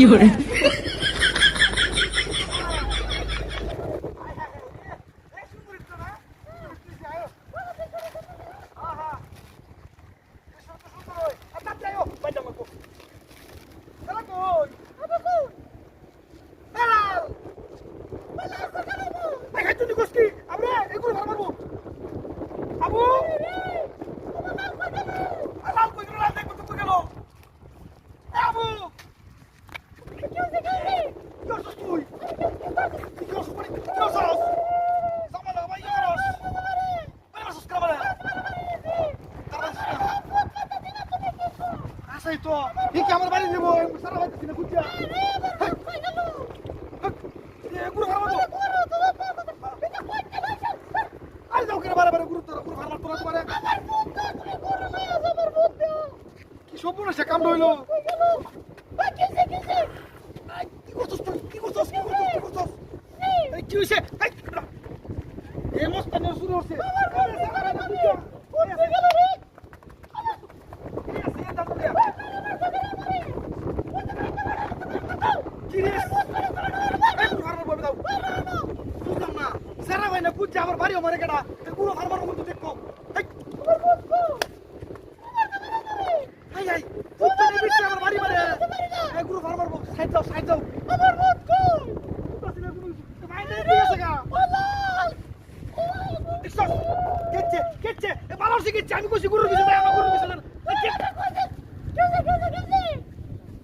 有人，তো এই কি আমার বাড়ি দেব সারা বাড়ি খুঁজা এ গুরু খারাপ আরে যাও কেন বারে সে কাম রইল আই, কি করছিস তুই কি করছিস কি করছিস কি করছিস এই কি হইছে এই এ মস্তান শুরু না সারা ভাই না বুঝছে আমার বাড়ি আমার এই গুরু খারাপ মতো দেখো এই হাই হাই বুঝতে নেই বিচ্ছে আমার বাড়ি মারে এই গুরু ফার্মার বক সাইড দাও সাইড দাও আমার মত কই বুঝতে না গুরু ভাই না দিয়ে আছে গা দেখছস ভালো সে কেচ্ছে আমি কইছি গুরু কিছু দেয় আমার গুরু কিছু দেয়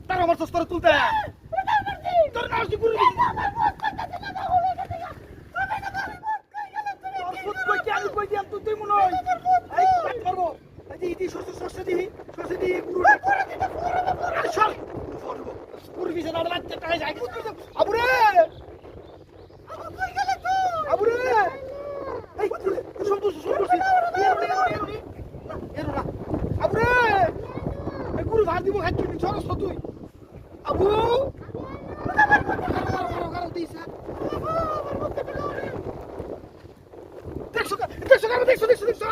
তার আমার সস্তর তুলতে তোর নাম কি গুরু কিছু তোর ফুট কই কি আমি কই দিয়াম তুই তুই মনে হয় এই কাট মারবো এই যে ইতি সরষে সরষে দিবি সরষে দিবি গুরু আরে সর গুরু কিছু না লাগতে টাকা যায় আবুরে আবুরে এই গুরু সব তো সব করছিস এরো এরো এরো এরো না আবুরে এই গুরু ভাত দিব খাচ্ছি সরস তুই। আবু! দেখছ দেখছ দেখছ দেখছ দেখছ।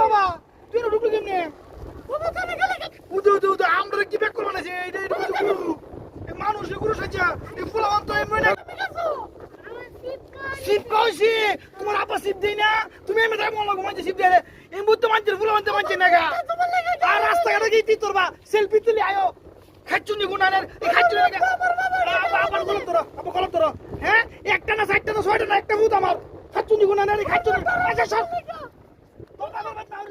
বাবা? হইছি তোমার আপা শিব দেই না তুমি আমি তাই মন লাগো শিব দেই এই মুহূর্তে মানছে ফুল মানতে মানছে না গা আর রাস্তাঘাটে গিয়ে তুই তোরবা সেলফি তুলি আয়ো খাচ্ছুনি গুণানের এই খাচ্ছুনি আবার গলত তোর আবার গলত তোর হ্যাঁ একটা না চারটা না ছয়টা না একটা ভূত আমার খাচ্ছুনি গুণানের এই খাচ্ছুনি আচ্ছা সব তোর বাবার বাচ্চা আর